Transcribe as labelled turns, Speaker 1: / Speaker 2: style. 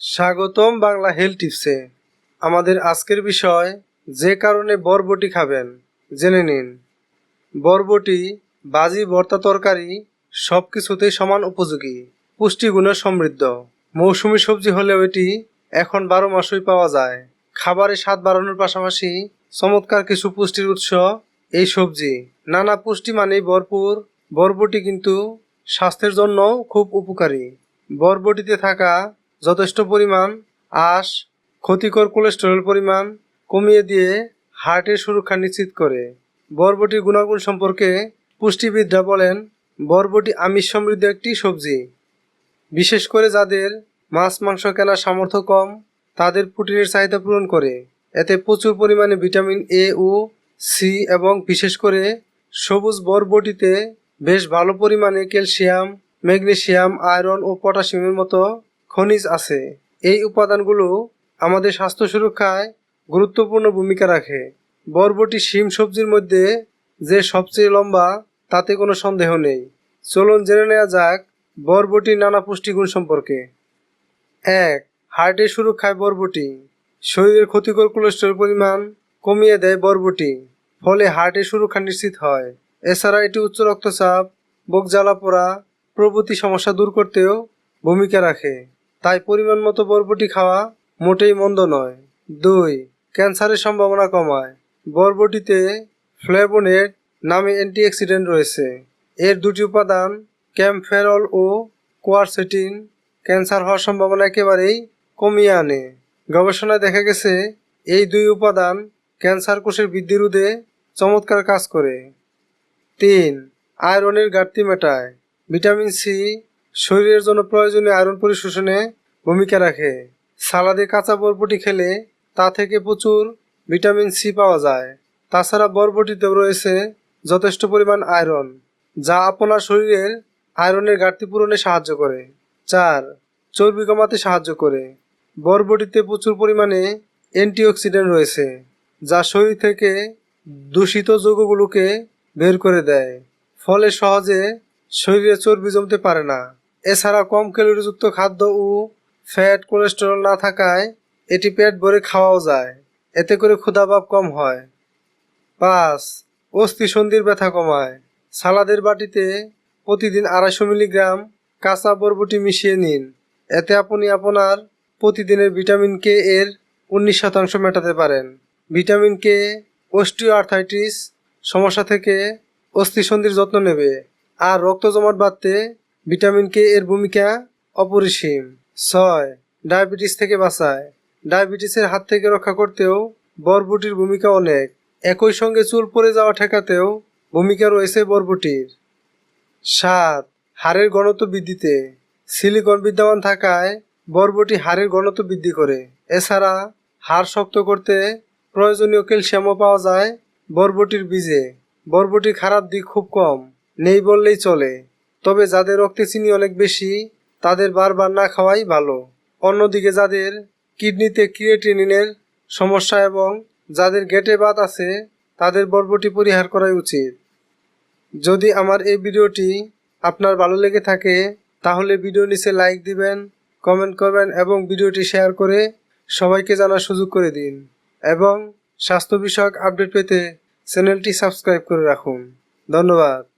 Speaker 1: স্বাগতম বাংলা হেলথ টিপসে। আমাদের আজকের বিষয়, যে কারণে বরবটি খাবেন, জেনে নিন। বরবটি, বাজি, ভর্তা, তরকারি সব কিছুতেই সমান উপযোগী, পুষ্টিগুণে সমৃদ্ধ। মৌসুমী সবজি হলেও এটি এখন বারো মাসই পাওয়া যায়। খাবারে স্বাদ বাড়ানোর পাশাপাশি চমৎকার কিছু পুষ্টির উৎস, এই সবজি। নানা পুষ্টি মানেই ভরপুর। বরবটি কিন্তু স্বাস্থ্যের জন্য খুব উপকারী। বরবটিতে থাকা যথেষ্ট পরিমাণ আঁশ, ক্ষতিকর কোলেস্টেরল পরিমাণ কমিয়ে দিয়ে হার্টের সুরক্ষা নিশ্চিত করে। বরবটির গুণাগুণ সম্পর্কে পুষ্টিবিদরা বলেন, বরবটি আমিষ সমৃদ্ধ একটি সবজি। বিশেষ করে যাদের মাছ, মাংস কেনার সামর্থ্য কম, তাদের প্রোটিনের চাহিদা পূরণ করে। এতে প্রচুর পরিমাণে ভিটামিন এ, ও, সি এবং বিশেষ করে সবুজ বরবটিতে বেশ ভালো পরিমাণে ক্যালসিয়াম, ম্যাগনেসিয়াম, আয়রন ও পটাশিয়ামের মতো খনিজ আছে। এই উপাদানগুলো আমাদের স্বাস্থ্য সুরক্ষায় গুরুত্বপূর্ণ ভূমিকা রাখে। বরবটি শিম সবজির মধ্যে যে সবচেয়ে লম্বা, তাতে কোনো সন্দেহ নেই। চলুন জেনে নেওয়া যাক বরবটির নানা পুষ্টিগুণ সম্পর্কে। এক, হার্টের সুরক্ষায় বরবটি। শরীরের ক্ষতিকর কোলেস্ট্রল পরিমাণ কমিয়ে দেয় বরবটি, ফলে হার্টের সুরক্ষা নিশ্চিত হয়। এছাড়া এটি উচ্চ রক্তচাপ, বুক জ্বালা পোড়া, প্রভৃতি সমস্যা দূর করতেও ভূমিকা রাখে। তাই পরিমাণ মতো বরবটি খাওয়া মোটেই মন্দ নয়। দুই, ক্যান্সারের সম্ভাবনা কমায়। বরবটিতে ফ্লেভোনেট নামে অ্যান্টিঅক্সিডেন্ট রয়েছে। এর দুটি উপাদান ক্যাম্পফেরল ও কোয়ারসেটিন, ক্যান্সার হওয়ার সম্ভাবনা একেবারেই কমিয়ে আনে। গবেষণায় দেখা গেছে, এই দুই উপাদান ক্যান্সার কোষের বৃদ্ধি রোধে চমৎকার কাজ করে। তিন, আয়রনের ঘাটতি মেটায়। ভিটামিন সি শরীরের জন্য প্রয়োজনীয় আয়রন পরিশোষণে ভূমিকা রাখে। সালাদে কাঁচা বরবটি খেলে তা থেকে প্রচুর ভিটামিন সি পাওয়া যায়। তাছাড়া বরবটিতেও রয়েছে যথেষ্ট পরিমাণ আয়রন, যা আপনার শরীরের আয়রনের ঘাটতি পূরণে সাহায্য করে। চার, চর্বি কমাতে সাহায্য করে। বরবটিতে প্রচুর পরিমাণে অ্যান্টিঅক্সিডেন্ট রয়েছে, যা শরীর থেকে দূষিত যৌগগুলোকে বের করে দেয়, ফলে সহজে শরীরে চর্বি জমতে পারে না। এছাড়া কম ক্যালোরিযুক্ত খাদ্য ও ফ্যাট কোলেস্টেরল না থাকায় এটি পেট ভরে খাওয়াও যায়। এতে করে ক্ষুধাভাব কম হয়। পাঁচ অস্থি সন্ধির ব্যথা কমায়। সালাদের বাটিতে প্রতিদিন আড়াইশো মিলিগ্রাম কাঁচা বরবটি মিশিয়ে নিন। এতে আপনি আপনার প্রতিদিনের ভিটামিন কে এর উনিশ শতাংশ মেটাতে পারেন। ভিটামিন কে অস্টিও আর্থাইটিস সমস্যা থেকে অস্থিসন্ধির যত্ন নেবে। আর রক্ত জমাট বাঁধতে ভিটামিন কে এর ভূমিকা অপরিসীম। ছয়, ডায়াবেটিস থেকে বাঁচায়। ডায়াবেটিসের হাত থেকে রক্ষা করতেও বরবটির ভূমিকা অনেক। একই সঙ্গে চুল পড়ে যাওয়া ঠেকাতেও ভূমিকা রয়েছে বরবটির। সাত, হাড়ের ঘনত্ব বৃদ্ধিতে। সিলিকন বিদ্যমান থাকায় বরবটি হাড়ের ঘনত্ব বৃদ্ধি করে। এছাড়া হাড় শক্ত করতে প্রয়োজনীয় ক্যালসিয়ামও পাওয়া যায় বরবটির বীজে। বরবটির খারাপ দিক খুব কম, নেই বললেই চলে। তবে যাদের রক্তে চিনি অনেক বেশি, তাদের বারবার না খাওয়াই ভালো। অন্যদিকে যাদের কিডনিতে ক্রিয়েটিনিনের সমস্যা এবং যাদের গেটে বাত আছে, তাদের বর্বটি পরিহার করাই উচিত। যদি আমার এই ভিডিওটি আপনার ভালো লেগে থাকে, তাহলে ভিডিও নিচে লাইক দিবেন, কমেন্ট করবেন এবং ভিডিওটি শেয়ার করে সবাইকে জানার সুযোগ করে দিন। এবং স্বাস্থ্য বিষয়ক আপডেট পেতে চ্যানেলটি সাবস্ক্রাইব করে রাখুন। ধন্যবাদ।